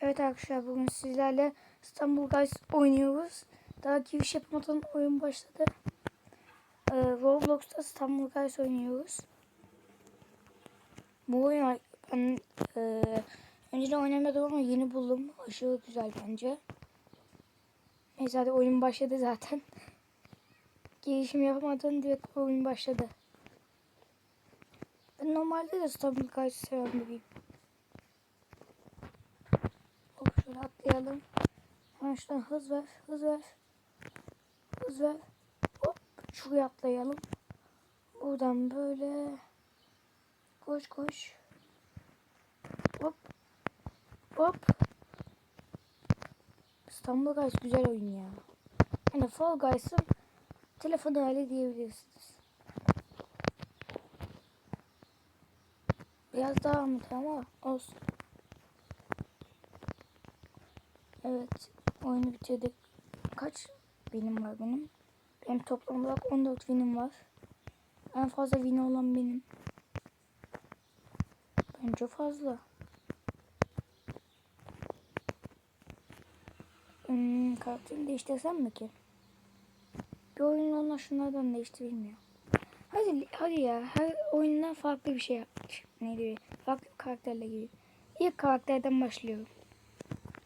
Evet arkadaşlar bugün sizlerle İstanbul Guys oynuyoruz. Daha giriş yapmadan oyun başladı. Ee, Roblox'ta İstanbul Guys oynuyoruz. Bu oyun ben e, önceden oynamadım ama yeni buldum. Aşırı güzel bence. Neyse hadi oyun başladı zaten. Girişim yapmadan direkt oyun başladı. Ben normalde de İstanbul Guys'ı seven. Hop şöyle atlayalım. Hemen şuradan hız ver, hız ver. Hız ver. Hop şuraya atlayalım. Buradan böyle. Koş koş. Hop. Hop. İstanbul Guys güzel oyun ya. Yani Fall Guys'ın telefon hali diyebilirsiniz. Biraz daha mı ama olsun. Evet. Oyunu bitirdik. Kaç benim var benim? Benim toplam olarak 14 winim var. En fazla win olan benim. Bence fazla. Hmm, karakterimi değiştirsem mi ki? Bir oyun ona şunlardan değiştireyim ya. Hadi, hadi ya. Her oyundan farklı bir şey yapmış. Neydi? Farklı bir karakterle giriyor. İlk karakterden başlıyorum.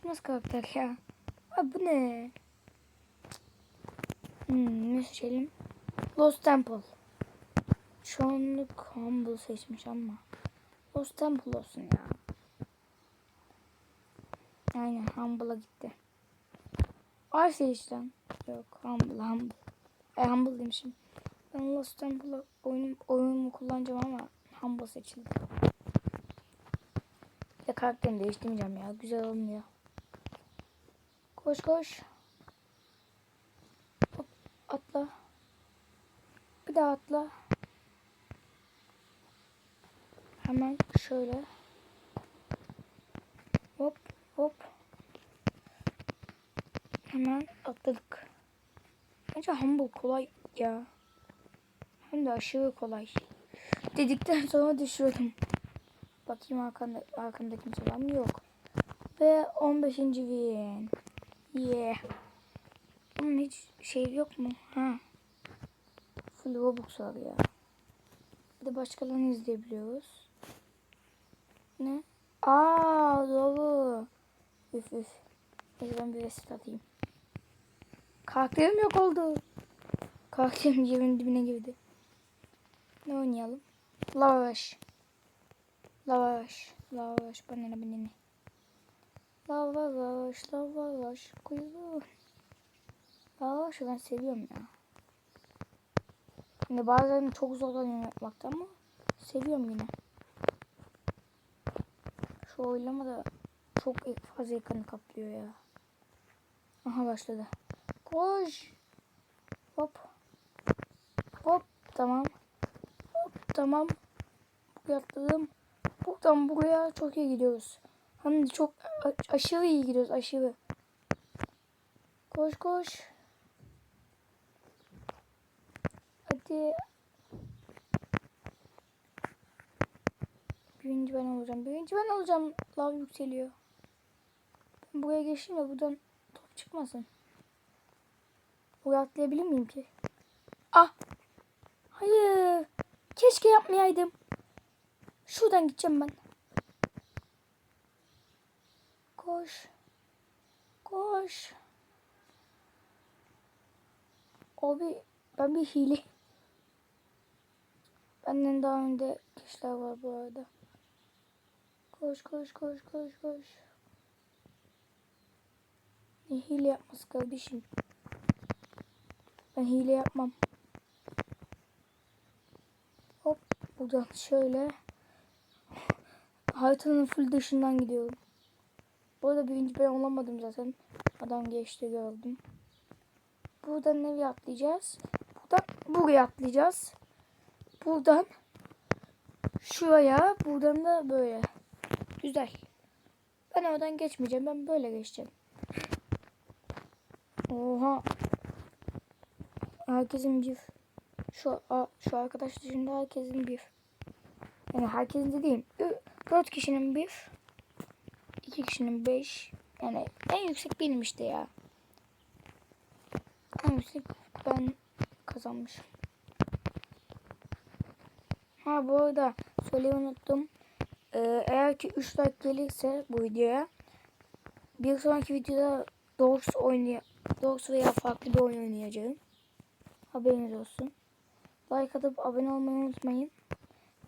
Nasıl karakter ya? Abi bu ne? Hmm, ne seçelim? Lost Temple. Çoğunluk Humble seçmiş ama. Lost Temple olsun ya. Aynen Humble'a gitti. Ay seçtim. Yok Humble Humble. E Humble demişim. Ben Lost Temple'a oyun, oyunumu kullanacağım ama Humble seçildi. De karakterimi değiştirmeyeceğim ya. Güzel olmuyor. Koş koş. Hop, atla. Bir daha atla. Hemen şöyle. Hop hop. Hemen atladık. Bence humble kolay ya. Hem de aşırı kolay. Dedikten sonra düşürdüm. Bakayım arkamda, arkamda kimse var mı? Yok. Ve 15. win. Şey yok mu? Ha. Full Robux var ya. Bir de başkalarını izleyebiliyoruz. Ne? Aa doğru. Üf üf. Neyse ben bir resit atayım. Karakterim yok oldu. Karakterim yerin dibine girdi. Ne oynayalım? Lava Rush. Lava Rush. Lava Rush. Bana ne bana ne. Lava Rush. Lava Rush. Kuyruğu. Rush'ı ben seviyorum ya. Hani bazen çok zorlanıyorum yapmakta ama seviyorum yine. Şu oylama da çok fazla ekranı kaplıyor ya. Aha başladı. Koş. Hop. Hop. Tamam. Hop. Tamam. Buraya atladım. Buradan buraya çok iyi gidiyoruz. Hem de çok aşırı iyi gidiyoruz. Aşırı. Koş koş. Hadi. Birinci ben olacağım. Birinci ben olacağım. Lav yükseliyor. Ben buraya geçeyim de buradan top çıkmasın. Buraya atlayabilir miyim ki? Ah! Hayır. Keşke yapmayaydım. Şuradan gideceğim ben. Koş. Koş. Abi ben bir hile. Benden daha önde kişiler var bu arada. Koş koş koş koş koş. Ne hile yapması kardeşim. Ben hile yapmam. Hop buradan şöyle. Haritanın full dışından gidiyorum. Bu arada birinci ben olamadım zaten. Adam geçti gördüm. Buradan nereye atlayacağız? Buradan buraya atlayacağız. Buradan şuraya, buradan da böyle. Güzel. Ben oradan geçmeyeceğim. Ben böyle geçeceğim. Oha. Herkesin bir. Şu şu arkadaş dışında herkesin bir. Yani herkesin dediğim. ü- Dört kişinin bir. İki kişinin beş. Yani en yüksek benim işte ya. En yüksek ben kazanmışım. Ha bu arada söylemeyi unuttum. Ee, eğer ki 3 like gelirse bu videoya bir sonraki videoda Dogs oynay Dogs veya farklı bir oyun oynayacağım. Haberiniz olsun. Like atıp abone olmayı unutmayın.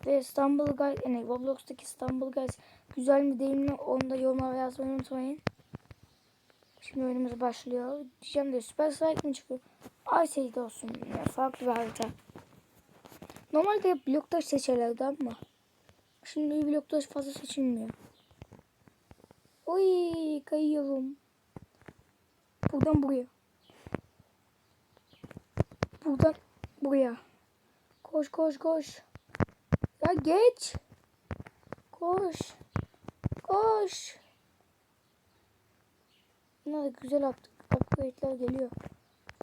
Ve İstanbul Guys yani Roblox'taki İstanbul Guys güzel mi değil mi onu da yorumlara yazmayı unutmayın. Şimdi oyunumuz başlıyor. Diyeceğim de Super Strike mi çıkıyor? Ice olsun. Yani farklı bir harita. Normalde hep bloktaş seçerlerdi ama. Şimdi bloktaş fazla seçilmiyor. Oy kayıyorum. Buradan buraya. Buradan buraya. Koş koş koş. Ya geç. Koş. Koş. Bunlar güzel yaptık. Upgrade'ler geliyor.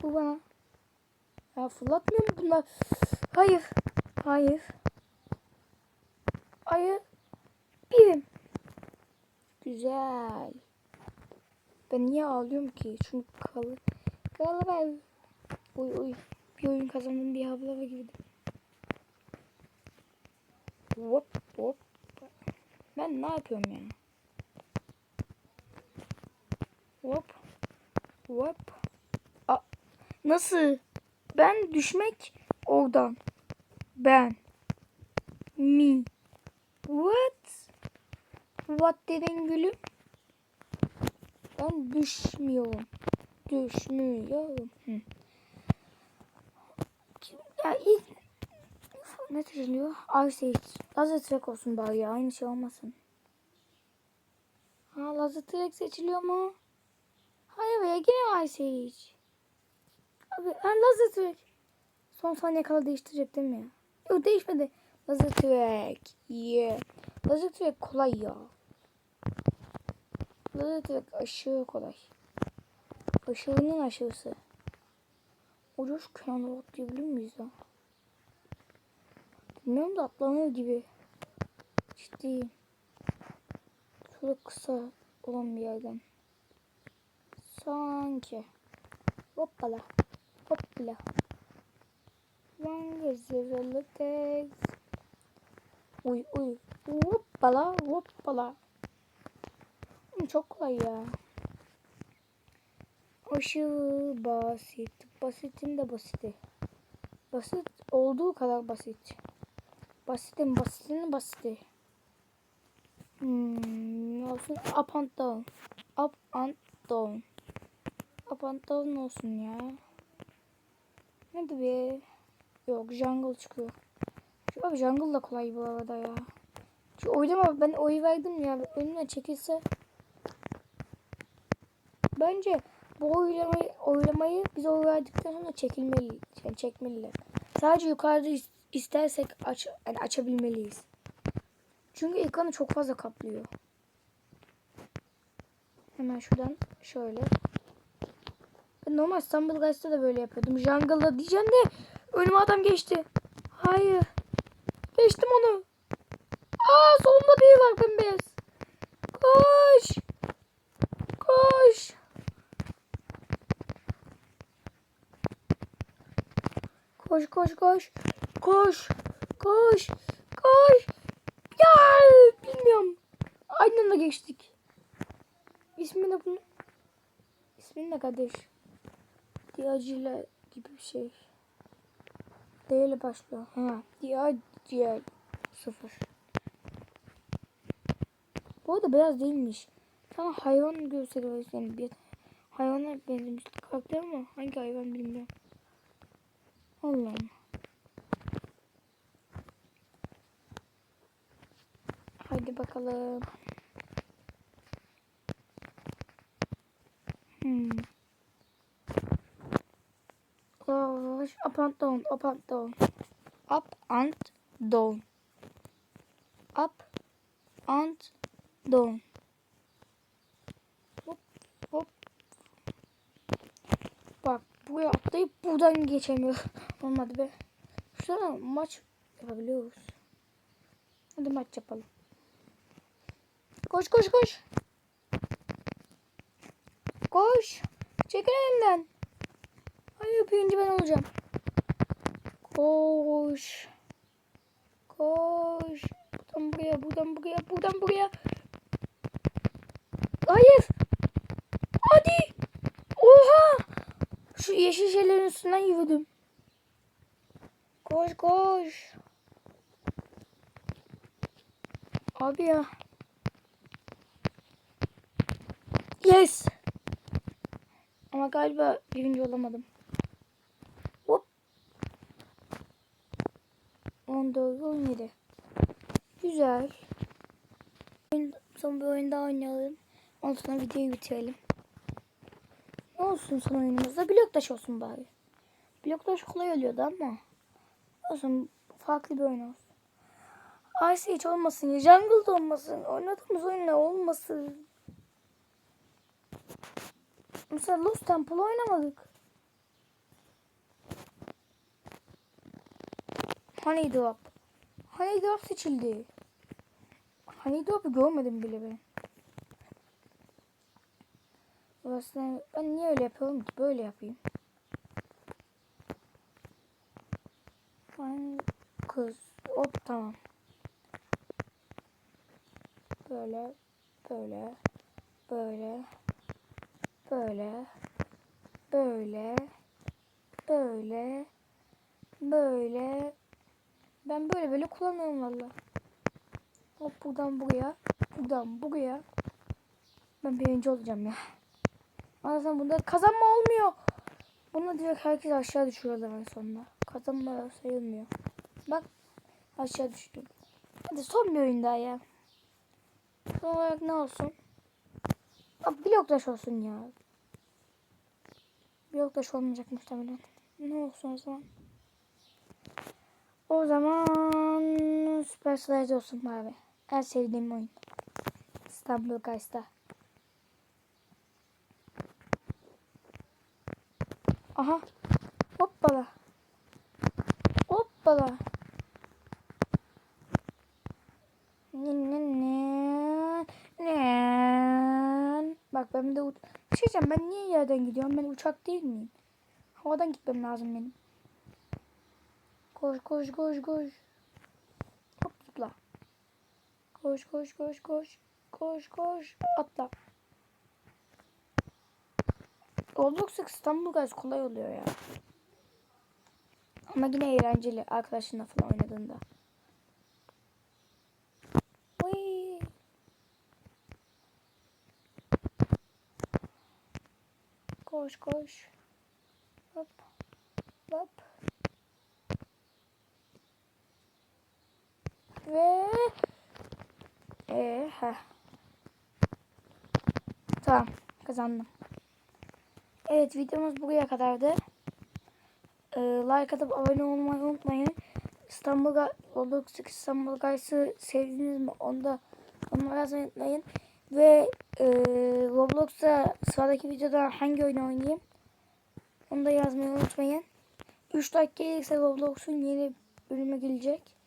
Bu bana. Ya fırlatmıyor mu bunlar? Hayır. Hayır. Hayır. Birim. Güzel. Ben niye ağlıyorum ki? Çünkü kalı. Kalı ben. Uy uy. Bir oyun kazandım diye havlara girdim. Hop hop. Ben ne yapıyorum ya? Hop. Hop. A Nasıl? Ben düşmek oradan. Ben. Mi. What? What dedin gülüm? Ben düşmüyorum. Düşmüyorum. Hı. Ya ilk ne seçiliyor? Ice Lazer Track olsun bari ya. Aynı şey olmasın. Ha Lazer Track seçiliyor mu? Hayır be yine Ice Age. Abi ben Lazer Track. Son saniye kadar değiştirecek değil mi ya? Yok değişmedi. Lazer Track. Yeah. Lazer Track kolay ya. Lazer Track aşırı kolay. Aşırının aşırısı. Ucuz kenarına atlayabilir miyiz ya? Bilmiyorum da atlanır gibi. Ciddiyim. Şöyle kısa olan bir yerden. Sanki. Hoppala. Hoppala. One zero takes. Uy uy. Hoppala hoppala. Oğlum Çok kolay ya. Aşırı basit. Basitin de basiti. Basit olduğu kadar basit. Basitin basitinin basiti. Hmm, olsun? Up and down. Up and down. Up and down olsun ya. Hadi be. Yok jungle çıkıyor. Şu abi jungle da kolay bu arada ya. Şu oylama ben oy verdim ya. Önüne çekilse. Bence bu oylamayı, oylamayı biz oy verdikten sonra çekilmeli. Yani çekmeliler. Sadece yukarıda is- istersek aç, yani açabilmeliyiz. Çünkü ekranı çok fazla kaplıyor. Hemen şuradan şöyle. Ben normal İstanbul Guys'ta da böyle yapıyordum. Jungle'da diyeceğim de önüme adam geçti. Hayır. Geçtim onu. Aa solunda biri var bembeyaz. Koş. Koş. Koş koş koş. Koş. Koş. Koş. Ya bilmiyorum. Aynı anda geçtik. İsmi ne bunun? İsmi ne kardeş? Diacile gibi bir şey. D ile başlıyor. Ha. Diacil. Sıfır. Bu arada beyaz değilmiş. Sana hayvan gösteriyor. Yani bir hayvana benzemiş karakter ama hangi hayvan bilmiyorum. Allah'ım. Haydi bakalım. Hmm. Oh, up and down, up and down. Up and down. Up and down. Hop hop. Bak buraya atlayıp buradan geçemiyor. Olmadı be. Şurada maç yapabiliyoruz. Hadi maç yapalım. Koş koş koş. Koş. Çekil elimden. Hayır birinci ben olacağım. Koş. Koş. Buradan buraya, buradan buraya, buradan buraya. Hayır. Hadi. Oha. Şu yeşil şeylerin üstünden yürüdüm. Koş koş. Abi ya. Yes. Ama galiba birinci olamadım. Hop. 14, 17. Güzel. Son bir oyun daha oynayalım. Ondan sonra videoyu bitirelim. Ne olsun son oyunumuzda? Blok taş olsun bari. Blok taş kolay oluyordu ama. Olsun farklı bir oyun olsun. Ice hiç olmasın ya. Jungle'da olmasın. Oynadığımız oyunlar olmasın. Mesela Lost Temple oynamadık. Honey Drop. Honey Drop seçildi. Honey Drop'u görmedim bile ben. Aslında ben niye öyle yapıyorum ki? Böyle yapayım. Ben kız. Hop tamam. Böyle. Böyle. Böyle. Böyle. Böyle. Böyle. Böyle. Ben böyle böyle kullanıyorum valla. Hop buradan buraya. Buradan buraya. Ben birinci olacağım ya. Anlasam bunda kazanma olmuyor. Bunu direkt herkes aşağı düşürüyorlar en sonunda. Kazanma sayılmıyor. Bak aşağı düştüm. Hadi son bir oyun daha ya. Son olarak ne olsun? Abi blok taş olsun ya. Blok taş olmayacak muhtemelen. Ne olsun o zaman? O zaman Super Slide olsun abi. En sevdiğim oyun. İstanbul Guys'ta. Aha. Hoppala. Hoppala. Bak ben de uç şey ben niye yerden gidiyorum? Ben uçak değil miyim? Havadan gitmem lazım benim. Koş koş koş koş. Hop zıpla. Koş koş koş koş. Koş koş. Atla. Roblox İstanbul Guys kolay oluyor ya. Ama yine eğlenceli arkadaşınla falan oynadığında. Uy. Koş koş. Hop. Hop. Ve ee, heh. Tamam kazandım. Evet videomuz buraya kadardı. Ee, like atıp abone olmayı unutmayın. İstanbul Roblox İstanbul Guys'ı sevdiniz mi? Onu da onu yazmayı unutmayın. Ve e, Roblox'ta sıradaki videoda hangi oyunu oynayayım? Onu da yazmayı unutmayın. 3 like gelirse Roblox'un yeni bölümü gelecek.